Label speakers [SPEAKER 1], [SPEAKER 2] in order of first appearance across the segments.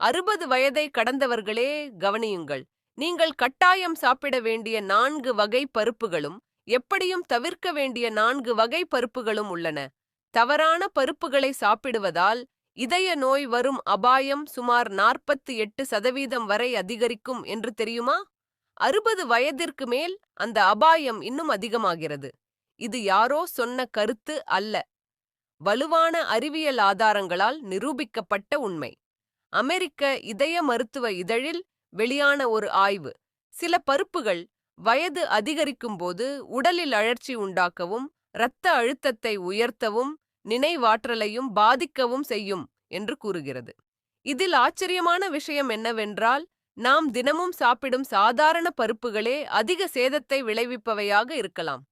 [SPEAKER 1] அறுபது வயதை கடந்தவர்களே கவனியுங்கள். நீங்கள் கட்டாயம் சாப்பிட வேண்டிய நான்கு வகை பருப்புகளும் எப்படியும் தவிர்க்க வேண்டிய நான்கு வகை பருப்புகளும் உள்ளன. தவறான பருப்புகளை சாப்பிடுவதால் இதய நோய் வரும் அபாயம் சுமார் நாற்பத்தி எட்டு சதவீதம் வரை அதிகரிக்கும் என்று தெரியுமா? அறுபது வயதிற்கு மேல் அந்த அபாயம் இன்னும் அதிகமாகிறது. இது யாரோ சொன்ன கருத்து அல்ல. வலுவான அறிவியல் ஆதாரங்களால் நிரூபிக்கப்பட்ட உண்மை. அமெரிக்க இதய மருத்துவ இதழில் வெளியான ஒரு ஆய்வு. சில பருப்புகள் வயது அதிகரிக்கும்போது உடலில் அழற்சி உண்டாக்கவும் இரத்த அழுத்தத்தை உயர்த்தவும் நினைவாற்றலையும் பாதிக்கவும் செய்யும் என்று கூறுகிறது. இதில் ஆச்சரியமான விஷயம் என்னவென்றால் நாம் தினமும் சாப்பிடும் சாதாரண பருப்புகளே அதிக சேதத்தை விளைவிப்பவையாக இருக்கலாம்.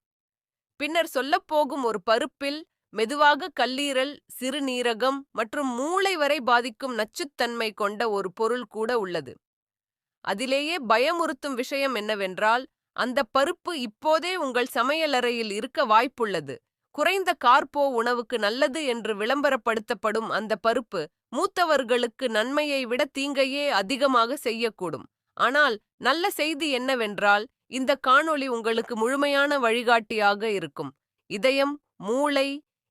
[SPEAKER 1] பின்னர் சொல்லப்போகும் ஒரு பருப்பில் மெதுவாக கல்லீரல் சிறுநீரகம் மற்றும் மூளை வரை பாதிக்கும் நச்சுத்தன்மை கொண்ட ஒரு பொருள் கூட உள்ளது. அதிலேயே பயமுறுத்தும் விஷயம் என்னவென்றால் அந்த பருப்பு இப்போதே உங்கள் சமையலறையில் இருக்க வாய்ப்புள்ளது. குறைந்த கார்போ உணவுக்கு நல்லது என்று விளம்பரப்படுத்தப்படும் அந்த பருப்பு மூத்தவர்களுக்கு நன்மையை விட தீங்கையே அதிகமாக செய்யக்கூடும். ஆனால் நல்ல செய்தி என்னவென்றால் இந்த காணொளி உங்களுக்கு முழுமையான வழிகாட்டியாக இருக்கும். இதயம் மூளை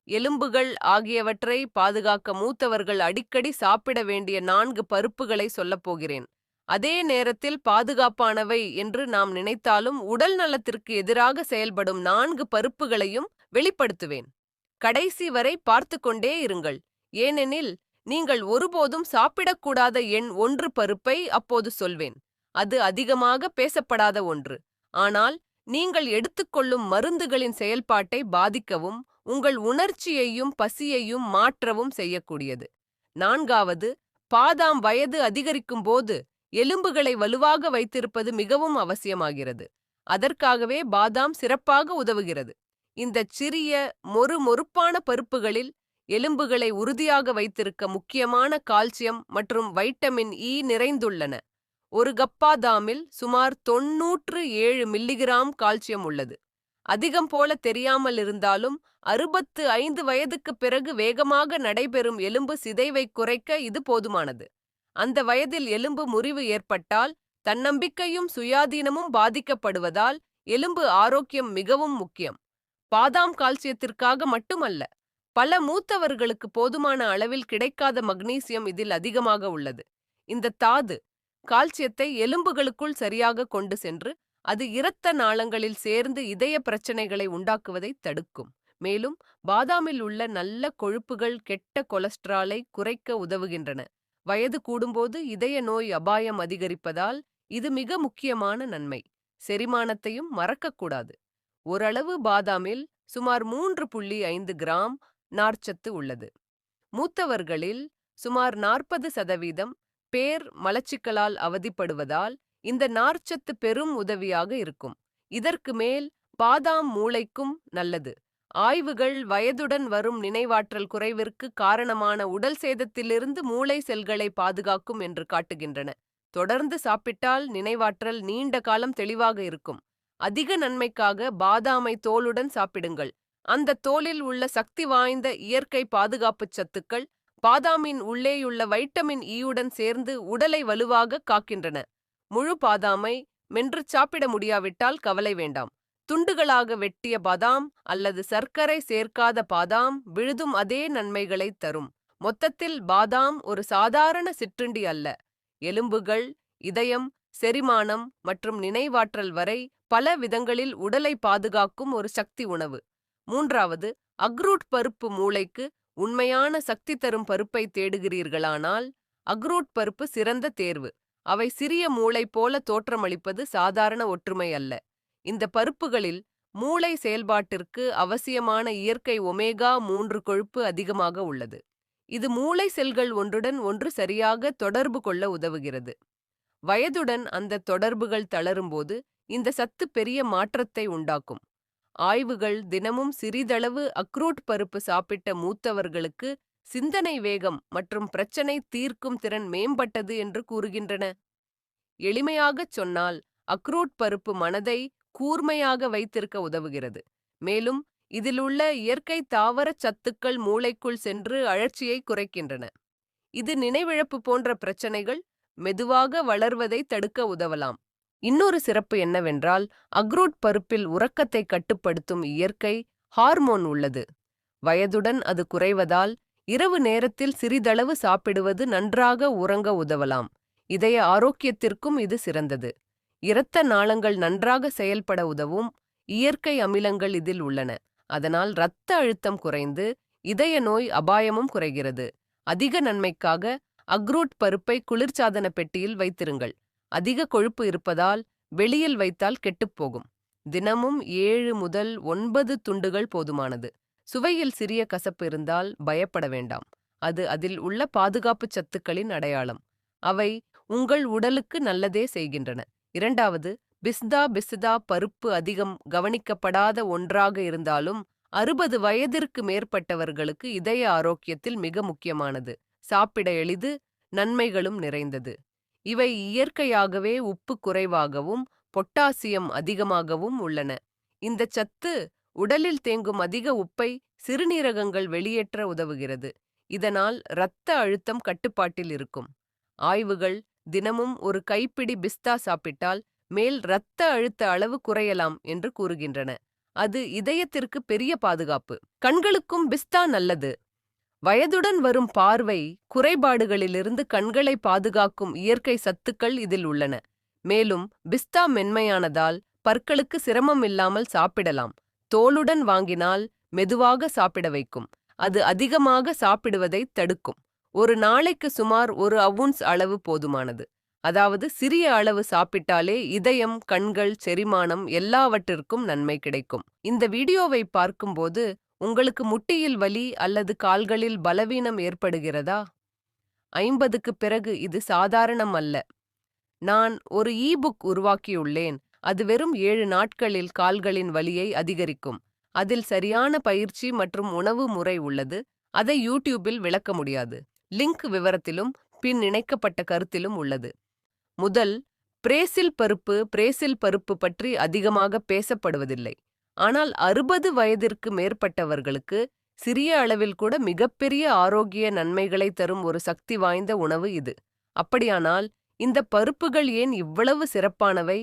[SPEAKER 1] எலும்புகள் ஆகியவற்றை பாதுகாக்க மூத்தவர்கள் அடிக்கடி சாப்பிட வேண்டிய நான்கு பருப்புகளை சொல்லப்போகிறேன் அதே நேரத்தில் பாதுகாப்பானவை என்று நாம் நினைத்தாலும் உடல் நலத்திற்கு எதிராக செயல்படும் நான்கு பருப்புகளையும் வெளிப்படுத்துவேன். கடைசி வரை பார்த்து கொண்டே இருங்கள். ஏனெனில் நீங்கள் ஒருபோதும் சாப்பிடக்கூடாத எண் ஒன்று பருப்பை அப்போது சொல்வேன். அது அதிகமாக பேசப்படாத ஒன்று. ஆனால் நீங்கள் எடுத்துக்கொள்ளும் மருந்துகளின் செயல்பாட்டை பாதிக்கவும் உங்கள் உணர்ச்சியையும் பசியையும் மாற்றவும் செய்யக்கூடியது. நான்காவது பாதாம் வயது அதிகரிக்கும் போது எலும்புகளை வலுவாக வைத்திருப்பது மிகவும் அவசியமாகிறது. அதற்காகவே பாதாம் சிறப்பாக உதவுகிறது. இந்த சிறிய மொறு மொறுப்பான பருப்புகளில் எலும்புகளை உறுதியாக வைத்திருக்க முக்கியமான கால்சியம் மற்றும் வைட்டமின் இ நிறைந்துள்ளன. ஒரு கப்பாதாமில் சுமார் தொன்னூற்று ஏழு மில்லிகிராம் கால்சியம் உள்ளது. அதிகம் போல தெரியாமல் இருந்தாலும் அறுபத்து ஐந்து வயதுக்கு பிறகு வேகமாக நடைபெறும் எலும்பு சிதைவை குறைக்க இது போதுமானது. அந்த வயதில் எலும்பு முறிவு ஏற்பட்டால் தன்னம்பிக்கையும் சுயாதீனமும் பாதிக்கப்படுவதால் எலும்பு ஆரோக்கியம் மிகவும் முக்கியம். பாதாம் கால்சியத்திற்காக மட்டுமல்ல பல மூத்தவர்களுக்கு போதுமான அளவில் கிடைக்காத மக்னீசியம் இதில் அதிகமாக உள்ளது. இந்த தாது கால்சியத்தை எலும்புகளுக்குள் சரியாக கொண்டு சென்று அது இரத்த நாளங்களில் சேர்ந்து இதய பிரச்சனைகளை உண்டாக்குவதை தடுக்கும். மேலும் பாதாமில் உள்ள நல்ல கொழுப்புகள் கெட்ட கொலஸ்ட்ராலை குறைக்க உதவுகின்றன. வயது கூடும்போது இதய நோய் அபாயம் அதிகரிப்பதால் இது மிக முக்கியமான நன்மை. செரிமானத்தையும் மறக்கக்கூடாது. ஓரளவு பாதாமில் சுமார் மூன்று புள்ளி ஐந்து கிராம் நார்ச்சத்து உள்ளது. மூத்தவர்களில் சுமார் நாற்பது சதவீதம் பேர் மலச்சிக்கலால் அவதிப்படுவதால் இந்த நார்ச்சத்து பெரும் உதவியாக இருக்கும். இதற்கு மேல் பாதாம் மூளைக்கும் நல்லது. ஆய்வுகள் வயதுடன் வரும் நினைவாற்றல் குறைவிற்கு காரணமான உடல் சேதத்திலிருந்து மூளை செல்களை பாதுகாக்கும் என்று காட்டுகின்றன. தொடர்ந்து சாப்பிட்டால் நினைவாற்றல் நீண்ட காலம் தெளிவாக இருக்கும். அதிக நன்மைக்காக பாதாமை தோலுடன் சாப்பிடுங்கள். அந்த தோலில் உள்ள சக்தி வாய்ந்த இயற்கை பாதுகாப்புச் சத்துக்கள் பாதாமின் உள்ளேயுள்ள வைட்டமின் e ஈயுடன் சேர்ந்து உடலை வலுவாக காக்கின்றன. முழு பாதாமை மென்று சாப்பிட முடியாவிட்டால் கவலை வேண்டாம். துண்டுகளாக வெட்டிய பாதாம் அல்லது சர்க்கரை சேர்க்காத பாதாம் விழுதும் அதே நன்மைகளை தரும். மொத்தத்தில் பாதாம் ஒரு சாதாரண சிற்றுண்டி அல்ல. எலும்புகள் இதயம் செரிமானம் மற்றும் நினைவாற்றல் வரை பல விதங்களில் உடலை பாதுகாக்கும் ஒரு சக்தி உணவு. மூன்றாவது அக்ரூட் பருப்பு மூளைக்கு உண்மையான சக்தி தரும் பருப்பை தேடுகிறீர்களானால் அக்ரூட் பருப்பு சிறந்த தேர்வு. அவை சிறிய மூளை போல தோற்றமளிப்பது சாதாரண ஒற்றுமை அல்ல. இந்த பருப்புகளில் மூளை செயல்பாட்டிற்கு அவசியமான இயற்கை ஒமேகா மூன்று கொழுப்பு அதிகமாக உள்ளது. இது மூளை செல்கள் ஒன்றுடன் ஒன்று சரியாக தொடர்பு கொள்ள உதவுகிறது. வயதுடன் அந்த தொடர்புகள் தளரும்போது இந்த சத்து பெரிய மாற்றத்தை உண்டாக்கும். ஆய்வுகள் தினமும் சிறிதளவு அக்ரூட் பருப்பு சாப்பிட்ட மூத்தவர்களுக்கு சிந்தனை வேகம் மற்றும் பிரச்சனை தீர்க்கும் திறன் மேம்பட்டது என்று கூறுகின்றன. எளிமையாகச் சொன்னால் அக்ரூட் பருப்பு மனதை கூர்மையாக வைத்திருக்க உதவுகிறது. மேலும் இதிலுள்ள இயற்கை தாவர சத்துக்கள் மூளைக்குள் சென்று அழற்சியை குறைக்கின்றன. இது நினைவிழப்பு போன்ற பிரச்சனைகள் மெதுவாக வளர்வதை தடுக்க உதவலாம். இன்னொரு சிறப்பு என்னவென்றால் அக்ரூட் பருப்பில் உறக்கத்தை கட்டுப்படுத்தும் இயற்கை ஹார்மோன் உள்ளது. வயதுடன் அது குறைவதால் இரவு நேரத்தில் சிறிதளவு சாப்பிடுவது நன்றாக உறங்க உதவலாம். இதய ஆரோக்கியத்திற்கும் இது சிறந்தது. இரத்த நாளங்கள் நன்றாக செயல்பட உதவும் இயற்கை அமிலங்கள் இதில் உள்ளன. அதனால் இரத்த அழுத்தம் குறைந்து இதய நோய் அபாயமும் குறைகிறது. அதிக நன்மைக்காக அக்ரூட் பருப்பை குளிர்சாதன பெட்டியில் வைத்திருங்கள். அதிக கொழுப்பு இருப்பதால் வெளியில் வைத்தால் கெட்டுப்போகும் தினமும் ஏழு முதல் ஒன்பது துண்டுகள் போதுமானது. சுவையில் சிறிய கசப்பு இருந்தால் பயப்பட வேண்டாம். அது அதில் உள்ள பாதுகாப்புச் சத்துக்களின் அடையாளம். அவை உங்கள் உடலுக்கு நல்லதே செய்கின்றன. இரண்டாவது பிஸ்தா பிஸ்தா பருப்பு அதிகம் கவனிக்கப்படாத ஒன்றாக இருந்தாலும் அறுபது வயதிற்கு மேற்பட்டவர்களுக்கு இதய ஆரோக்கியத்தில் மிக முக்கியமானது. சாப்பிட எளிது நன்மைகளும் நிறைந்தது. இவை இயற்கையாகவே உப்பு குறைவாகவும் பொட்டாசியம் அதிகமாகவும் உள்ளன. இந்த சத்து உடலில் தேங்கும் அதிக உப்பை சிறுநீரகங்கள் வெளியேற்ற உதவுகிறது. இதனால் இரத்த அழுத்தம் கட்டுப்பாட்டில் இருக்கும். ஆய்வுகள் தினமும் ஒரு கைப்பிடி பிஸ்தா சாப்பிட்டால் மேல் இரத்த அழுத்த அளவு குறையலாம் என்று கூறுகின்றன. அது இதயத்திற்கு பெரிய பாதுகாப்பு. கண்களுக்கும் பிஸ்தா நல்லது. வயதுடன் வரும் பார்வை குறைபாடுகளிலிருந்து கண்களை பாதுகாக்கும் இயற்கை சத்துக்கள் இதில் உள்ளன. மேலும் பிஸ்தா மென்மையானதால் பற்களுக்கு சிரமம் இல்லாமல் சாப்பிடலாம். தோலுடன் வாங்கினால் மெதுவாக சாப்பிட வைக்கும். அது அதிகமாக சாப்பிடுவதை தடுக்கும். ஒரு நாளைக்கு சுமார் ஒரு அவுன்ஸ் அளவு போதுமானது. அதாவது சிறிய அளவு சாப்பிட்டாலே இதயம் கண்கள் செரிமானம் எல்லாவற்றிற்கும் நன்மை கிடைக்கும். இந்த வீடியோவை பார்க்கும்போது உங்களுக்கு முட்டியில் வலி அல்லது கால்களில் பலவீனம் ஏற்படுகிறதா? ஐம்பதுக்கு பிறகு இது சாதாரணம் அல்ல நான் ஒரு இ புக் உருவாக்கியுள்ளேன். அது வெறும் ஏழு நாட்களில் கால்களின் வலியை அதிகரிக்கும். அதில் சரியான பயிற்சி மற்றும் உணவு முறை உள்ளது. அதை யூடியூபில் விளக்க முடியாது. லிங்க் விவரத்திலும் பின் இணைக்கப்பட்ட கருத்திலும் உள்ளது. முதல் பிரேசில் பருப்பு பிரேசில் பருப்பு பற்றி அதிகமாக பேசப்படுவதில்லை. ஆனால் அறுபது வயதிற்கு மேற்பட்டவர்களுக்கு சிறிய அளவில் கூட மிகப்பெரிய ஆரோக்கிய நன்மைகளை தரும் ஒரு சக்தி வாய்ந்த உணவு இது. அப்படியானால் இந்த பருப்புகள் ஏன் இவ்வளவு சிறப்பானவை?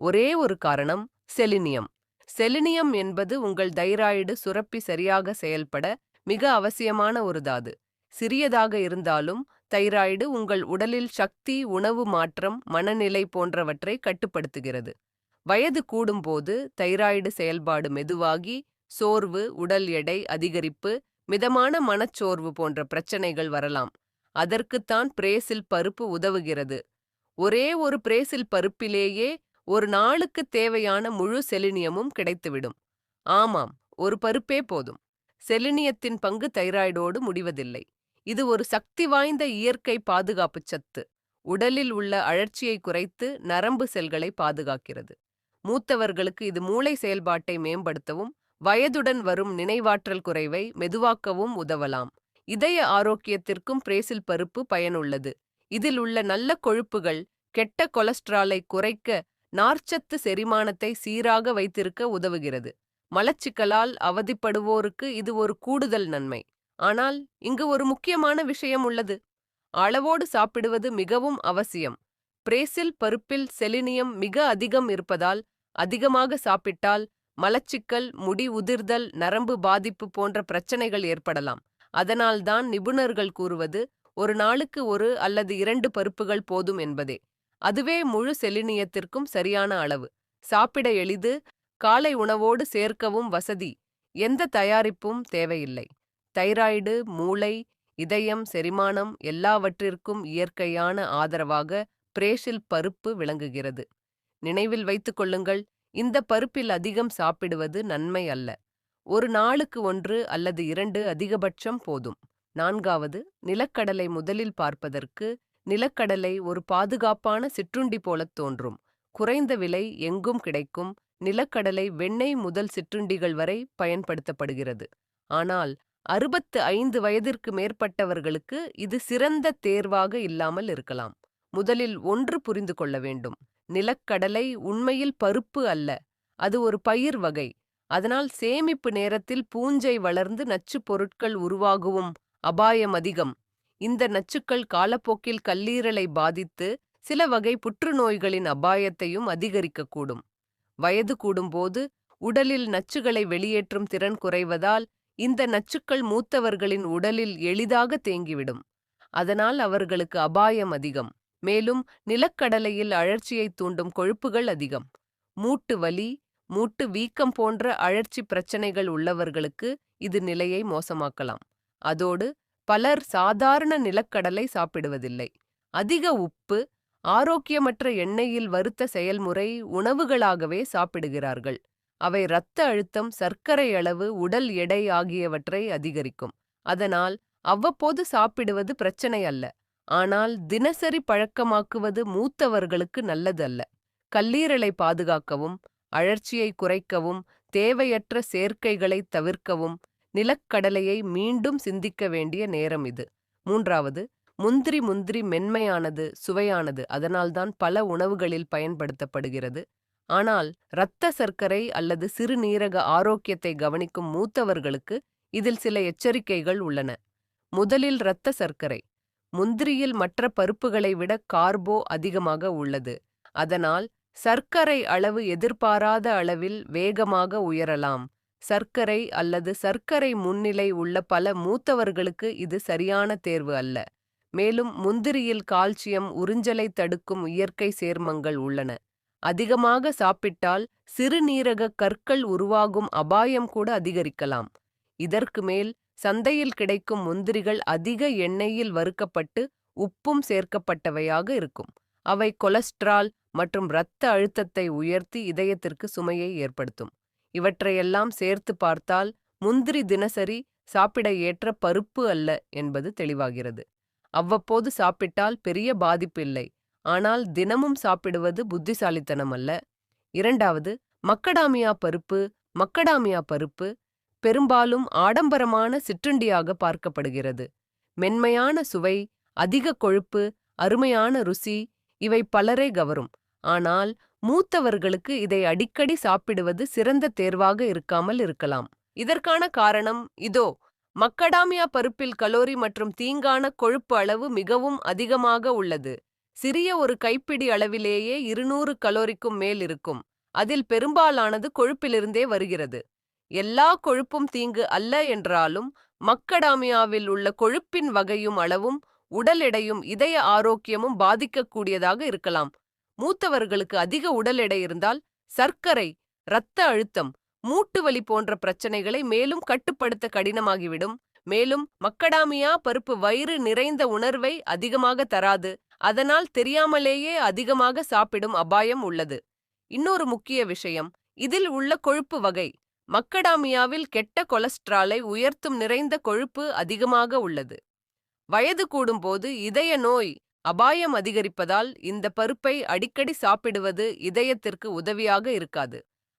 [SPEAKER 1] ஒரே ஒரு காரணம் செலினியம். செலினியம் என்பது உங்கள் தைராய்டு சுரப்பி சரியாக செயல்பட மிக அவசியமான ஒரு தாது. சிறியதாக இருந்தாலும் தைராய்டு உங்கள் உடலில் சக்தி உணவு மாற்றம் மனநிலை போன்றவற்றை கட்டுப்படுத்துகிறது. வயது கூடும்போது தைராய்டு செயல்பாடு மெதுவாகி சோர்வு உடல் எடை அதிகரிப்பு மிதமான மனச்சோர்வு போன்ற பிரச்சனைகள் வரலாம். அதற்குத்தான் பிரேசில் பருப்பு உதவுகிறது. ஒரே ஒரு பிரேசில் பருப்பிலேயே ஒரு நாளுக்கு தேவையான முழு செலினியமும் கிடைத்துவிடும். ஆமாம் ஒரு பருப்பே போதும். செலினியத்தின் பங்கு தைராய்டோடு முடிவதில்லை. இது ஒரு சக்தி வாய்ந்த இயற்கை பாதுகாப்பு சத்து. உடலில் உள்ள அழற்சியை குறைத்து நரம்பு செல்களை பாதுகாக்கிறது. மூத்தவர்களுக்கு இது மூளை செயல்பாட்டை மேம்படுத்தவும் வயதுடன் வரும் நினைவாற்றல் குறைவை மெதுவாக்கவும் உதவலாம். இதய ஆரோக்கியத்திற்கும் பிரேசில் பருப்பு பயனுள்ளது. இதில் உள்ள நல்ல கொழுப்புகள் கெட்ட கொலஸ்ட்ராலை குறைக்க நார்ச்சத்து செரிமானத்தை சீராக வைத்திருக்க உதவுகிறது. மலச்சிக்கலால் அவதிப்படுவோருக்கு இது ஒரு கூடுதல் நன்மை. ஆனால் இங்கு ஒரு முக்கியமான விஷயம் உள்ளது. அளவோடு சாப்பிடுவது மிகவும் அவசியம். பிரேசில் பருப்பில் செலினியம் மிக அதிகம் இருப்பதால் அதிகமாக சாப்பிட்டால் மலச்சிக்கல் முடி உதிர்தல் நரம்பு பாதிப்பு போன்ற பிரச்சனைகள் ஏற்படலாம். அதனால்தான் நிபுணர்கள் கூறுவது ஒரு நாளுக்கு ஒரு அல்லது இரண்டு பருப்புகள் போதும் என்பதே. அதுவே முழு செலினியத்திற்கும் சரியான அளவு. சாப்பிட எளிது காலை உணவோடு சேர்க்கவும் வசதி. எந்த தயாரிப்பும் தேவையில்லை. தைராய்டு மூளை இதயம் செரிமானம் எல்லாவற்றிற்கும் இயற்கையான ஆதரவாக பிரேஷில் பருப்பு விளங்குகிறது. நினைவில் வைத்துக் கொள்ளுங்கள் இந்த பருப்பில் அதிகம் சாப்பிடுவது நன்மை அல்ல. ஒரு நாளுக்கு ஒன்று அல்லது இரண்டு அதிகபட்சம் போதும். நான்காவது நிலக்கடலை முதலில் பார்ப்பதற்கு நிலக்கடலை ஒரு பாதுகாப்பான சிற்றுண்டி போலத் தோன்றும். குறைந்த விலை எங்கும் கிடைக்கும். நிலக்கடலை வெண்ணெய் முதல் சிற்றுண்டிகள் வரை பயன்படுத்தப்படுகிறது. ஆனால் அறுபத்து ஐந்து வயதிற்கு மேற்பட்டவர்களுக்கு இது சிறந்த தேர்வாக இல்லாமல் இருக்கலாம். முதலில் ஒன்று புரிந்து கொள்ள வேண்டும். நிலக்கடலை உண்மையில் பருப்பு அல்ல. அது ஒரு பயிர் வகை. அதனால் சேமிப்பு நேரத்தில் பூஞ்சை வளர்ந்து நச்சுப் பொருட்கள் உருவாகவும் அபாயம் அதிகம். இந்த நச்சுக்கள் காலப்போக்கில் கல்லீரலை பாதித்து சில வகை புற்றுநோய்களின் அபாயத்தையும் அதிகரிக்கக்கூடும். வயது கூடும்போது உடலில் நச்சுகளை வெளியேற்றும் திறன் குறைவதால் இந்த நச்சுக்கள் மூத்தவர்களின் உடலில் எளிதாக தேங்கிவிடும். அதனால் அவர்களுக்கு அபாயம் அதிகம். மேலும் நிலக்கடலையில் அழற்சியை தூண்டும் கொழுப்புகள் அதிகம். மூட்டு வலி மூட்டு வீக்கம் போன்ற அழற்சி பிரச்சனைகள் உள்ளவர்களுக்கு இது நிலையை மோசமாக்கலாம். அதோடு பலர் சாதாரண நிலக்கடலை சாப்பிடுவதில்லை. அதிக உப்பு ஆரோக்கியமற்ற எண்ணெயில் வறுத்த செயல்முறை உணவுகளாகவே சாப்பிடுகிறார்கள். அவை இரத்த அழுத்தம் சர்க்கரை அளவு உடல் எடை ஆகியவற்றை அதிகரிக்கும். அதனால் அவ்வப்போது சாப்பிடுவது பிரச்சனை அல்ல. ஆனால் தினசரி பழக்கமாக்குவது மூத்தவர்களுக்கு நல்லதல்ல கல்லீரலை பாதுகாக்கவும் அழற்சியை குறைக்கவும் தேவையற்ற சேர்க்கைகளை தவிர்க்கவும் நிலக்கடலையை மீண்டும் சிந்திக்க வேண்டிய நேரம் இது. மூன்றாவது முந்திரி முந்திரி மென்மையானது சுவையானது அதனால்தான் பல உணவுகளில் பயன்படுத்தப்படுகிறது. ஆனால் இரத்த சர்க்கரை அல்லது சிறுநீரக ஆரோக்கியத்தை கவனிக்கும் மூத்தவர்களுக்கு இதில் சில எச்சரிக்கைகள் உள்ளன. முதலில் இரத்த சர்க்கரை. முந்திரியில் மற்ற பருப்புகளை விட கார்போ அதிகமாக உள்ளது. அதனால் சர்க்கரை அளவு எதிர்பாராத அளவில் வேகமாக உயரலாம். சர்க்கரை அல்லது சர்க்கரை முன்னிலை உள்ள பல மூத்தவர்களுக்கு இது சரியான தேர்வு அல்ல. மேலும் முந்திரியில் கால்சியம் உறிஞ்சலை தடுக்கும் இயற்கை சேர்மங்கள் உள்ளன. அதிகமாக சாப்பிட்டால் சிறுநீரக கற்கள் உருவாகும் அபாயம் கூட அதிகரிக்கலாம். இதற்கு மேல் சந்தையில் கிடைக்கும் முந்திரிகள் அதிக எண்ணெயில் வறுக்கப்பட்டு உப்பும் சேர்க்கப்பட்டவையாக இருக்கும். அவை கொலஸ்ட்ரால் மற்றும் இரத்த அழுத்தத்தை உயர்த்தி இதயத்திற்கு சுமையை ஏற்படுத்தும். இவற்றையெல்லாம் சேர்த்து பார்த்தால் முந்திரி தினசரி சாப்பிட ஏற்ற பருப்பு அல்ல என்பது தெளிவாகிறது. அவ்வப்போது சாப்பிட்டால் பெரிய பாதிப்பு இல்லை. ஆனால் தினமும் சாப்பிடுவது புத்திசாலித்தனம் அல்ல. இரண்டாவது மக்கடாமியா பருப்பு மக்கடாமியா பருப்பு பெரும்பாலும் ஆடம்பரமான சிற்றுண்டியாக பார்க்கப்படுகிறது. மென்மையான சுவை அதிக கொழுப்பு அருமையான ருசி இவை பலரை கவரும். ஆனால் மூத்தவர்களுக்கு இதை அடிக்கடி சாப்பிடுவது சிறந்த தேர்வாக இருக்காமல் இருக்கலாம். இதற்கான காரணம் இதோ மக்கடாமியா பருப்பில் கலோரி மற்றும் தீங்கான கொழுப்பு அளவு மிகவும் அதிகமாக உள்ளது. சிறிய ஒரு கைப்பிடி அளவிலேயே இருநூறு கலோரிக்கும் மேல் இருக்கும். அதில் பெரும்பாலானது கொழுப்பிலிருந்தே வருகிறது. எல்லா கொழுப்பும் தீங்கு அல்ல என்றாலும் மக்கடாமியாவில் உள்ள கொழுப்பின் வகையும் அளவும் உடல் எடையும் இதய ஆரோக்கியமும் பாதிக்கக்கூடியதாக இருக்கலாம். மூத்தவர்களுக்கு அதிக உடல் எடை இருந்தால் சர்க்கரை இரத்த அழுத்தம் மூட்டு வலி போன்ற பிரச்சனைகளை மேலும் கட்டுப்படுத்த கடினமாகிவிடும். மேலும் மக்கடாமியா பருப்பு வயிறு நிறைந்த உணர்வை அதிகமாக தராது. அதனால் தெரியாமலேயே அதிகமாக சாப்பிடும் அபாயம் உள்ளது. இன்னொரு முக்கிய விஷயம் இதில் உள்ள கொழுப்பு வகை. மக்கடாமியாவில் கெட்ட கொலஸ்ட்ராலை உயர்த்தும் நிறைந்த கொழுப்பு அதிகமாக உள்ளது. வயது கூடும்போது இதய நோய் அபாயம் அதிகரிப்பதால் இந்த பருப்பை அடிக்கடி சாப்பிடுவது இதயத்திற்கு உதவியாக இருக்காது.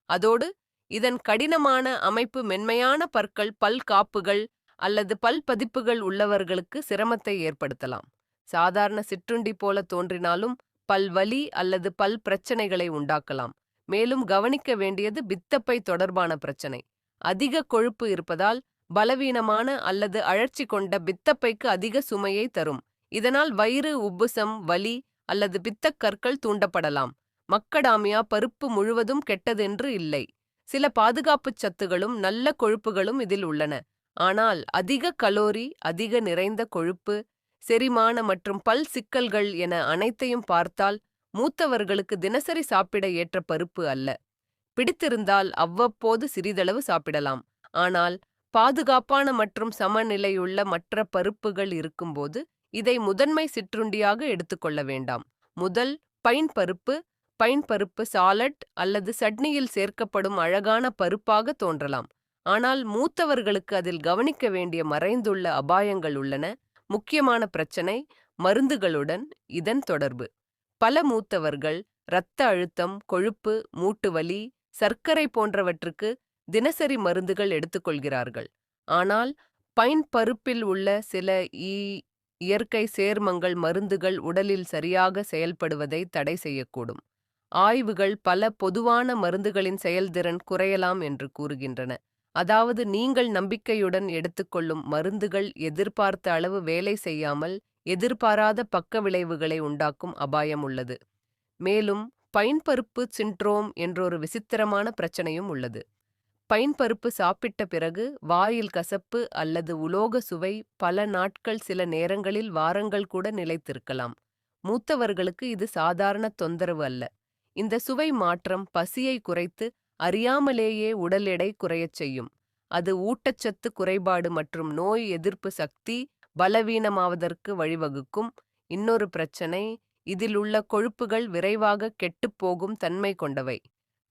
[SPEAKER 1] அதோடு இதன் கடினமான அமைப்பு மென்மையான பற்கள் பல் காப்புகள் அல்லது பல் பதிப்புகள் உள்ளவர்களுக்கு சிரமத்தை ஏற்படுத்தலாம். சாதாரண சிற்றுண்டி போல தோன்றினாலும் பல்வலி அல்லது பல் பிரச்சனைகளை உண்டாக்கலாம். மேலும் கவனிக்க வேண்டியது பித்தப்பை தொடர்பான பிரச்சனை. அதிக கொழுப்பு இருப்பதால் பலவீனமான அல்லது அழற்சி கொண்ட பித்தப்பைக்கு அதிக சுமையை தரும். இதனால் வயிறு உப்புசம் வலி அல்லது பித்தக்கற்கள் தூண்டப்படலாம். மக்கடாமியா பருப்பு முழுவதும் கெட்டதென்று இல்லை. சில பாதுகாப்புச் சத்துகளும் நல்ல கொழுப்புகளும் இதில் உள்ளன. ஆனால் அதிக கலோரி அதிக நிறைந்த கொழுப்பு செரிமான மற்றும் பல் சிக்கல்கள் என அனைத்தையும் பார்த்தால் மூத்தவர்களுக்கு தினசரி சாப்பிட ஏற்ற பருப்பு அல்ல. பிடித்திருந்தால் அவ்வப்போது சிறிதளவு சாப்பிடலாம். ஆனால் பாதுகாப்பான மற்றும் சமநிலையுள்ள மற்ற பருப்புகள் இருக்கும்போது இதை முதன்மை சிற்றுண்டியாக எடுத்துக்கொள்ள வேண்டாம். முதல் பைன் பருப்பு பைன் பருப்பு சாலட் அல்லது சட்னியில் சேர்க்கப்படும் அழகான பருப்பாக தோன்றலாம். ஆனால் மூத்தவர்களுக்கு அதில் கவனிக்க வேண்டிய மறைந்துள்ள அபாயங்கள் உள்ளன. முக்கியமான பிரச்சனை மருந்துகளுடன் இதன் தொடர்பு. பல மூத்தவர்கள் இரத்த அழுத்தம் கொழுப்பு மூட்டுவலி சர்க்கரை போன்றவற்றுக்கு தினசரி மருந்துகள் எடுத்துக்கொள்கிறார்கள் ஆனால் பைன் பருப்பில் உள்ள சில இ இயற்கை சேர்மங்கள் மருந்துகள் உடலில் சரியாக செயல்படுவதை தடை செய்யக்கூடும். ஆய்வுகள் பல பொதுவான மருந்துகளின் செயல்திறன் குறையலாம் என்று கூறுகின்றன. அதாவது நீங்கள் நம்பிக்கையுடன் எடுத்துக்கொள்ளும் மருந்துகள் எதிர்பார்த்த அளவு வேலை செய்யாமல் எதிர்பாராத பக்க விளைவுகளை உண்டாக்கும் அபாயம் உள்ளது. மேலும் பைன்பருப்பு சிண்ட்ரோம் என்றொரு விசித்திரமான பிரச்சனையும் உள்ளது. பைன்பருப்பு சாப்பிட்ட பிறகு வாயில் கசப்பு அல்லது உலோக சுவை பல நாட்கள் சில நேரங்களில் வாரங்கள் கூட நிலைத்திருக்கலாம். மூத்தவர்களுக்கு இது சாதாரண தொந்தரவு அல்ல. இந்த சுவை மாற்றம் பசியை குறைத்து அறியாமலேயே உடல் எடை குறையச் செய்யும். அது ஊட்டச்சத்து குறைபாடு மற்றும் நோய் எதிர்ப்பு சக்தி பலவீனமாவதற்கு வழிவகுக்கும். இன்னொரு பிரச்சனை இதில் உள்ள கொழுப்புகள் விரைவாக கெட்டுப்போகும் தன்மை கொண்டவை.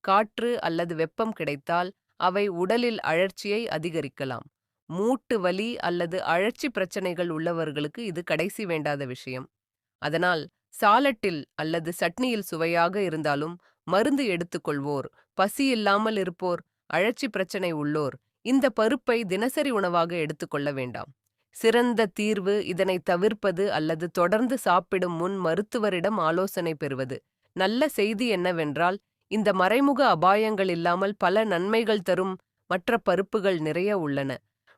[SPEAKER 1] காற்று அல்லது வெப்பம் கிடைத்தால் அவை உடலில் அழற்சியை அதிகரிக்கலாம். மூட்டு வலி அல்லது அழற்சி பிரச்சனைகள் உள்ளவர்களுக்கு இது கடைசி வேண்டாத விஷயம். அதனால் சாலட்டில் அல்லது சட்னியில் சுவையாக இருந்தாலும் மருந்து எடுத்துக்கொள்வோர் பசி இல்லாமல் இருப்போர் அழற்சி பிரச்சனை உள்ளோர் இந்த பருப்பை தினசரி உணவாக எடுத்துக்கொள்ள வேண்டாம். சிறந்த தீர்வு இதனை தவிர்ப்பது அல்லது தொடர்ந்து சாப்பிடும் முன் மருத்துவரிடம் ஆலோசனை பெறுவது. நல்ல செய்தி என்னவென்றால் இந்த மறைமுக அபாயங்கள் இல்லாமல் பல நன்மைகள் தரும் மற்ற பருப்புகள் நிறைய உள்ளன.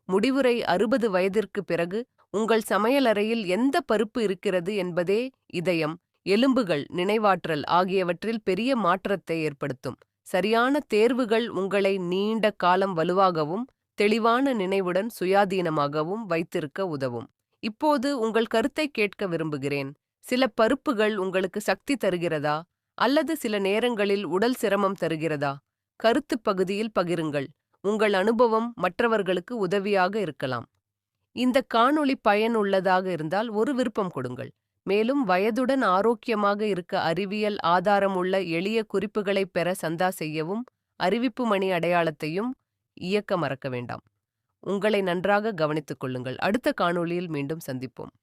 [SPEAKER 1] முடிவுரை அறுபது வயதிற்கு பிறகு உங்கள் சமையலறையில் எந்த பருப்பு இருக்கிறது என்பதே இதயம் எலும்புகள் நினைவாற்றல் ஆகியவற்றில் பெரிய மாற்றத்தை ஏற்படுத்தும். சரியான தேர்வுகள் உங்களை நீண்ட காலம் வலுவாகவும் தெளிவான நினைவுடன் சுயாதீனமாகவும் வைத்திருக்க உதவும். இப்போது உங்கள் கருத்தை கேட்க விரும்புகிறேன். சில பருப்புகள் உங்களுக்கு சக்தி தருகிறதா? அல்லது சில நேரங்களில் உடல் சிரமம் தருகிறதா? கருத்து பகுதியில் பகிருங்கள். உங்கள் அனுபவம் மற்றவர்களுக்கு உதவியாக இருக்கலாம். இந்த காணொளி பயனுள்ளதாக இருந்தால் ஒரு விருப்பம் கொடுங்கள். மேலும் வயதுடன் ஆரோக்கியமாக இருக்க அறிவியல் ஆதாரமுள்ள எளிய குறிப்புகளைப் பெற சந்தா செய்யவும் அறிவிப்பு மணி அடையாளத்தையும் இயக்க மறக்க வேண்டாம். உங்களை நன்றாக கவனித்துக் கொள்ளுங்கள். அடுத்த காணொளியில் மீண்டும் சந்திப்போம்.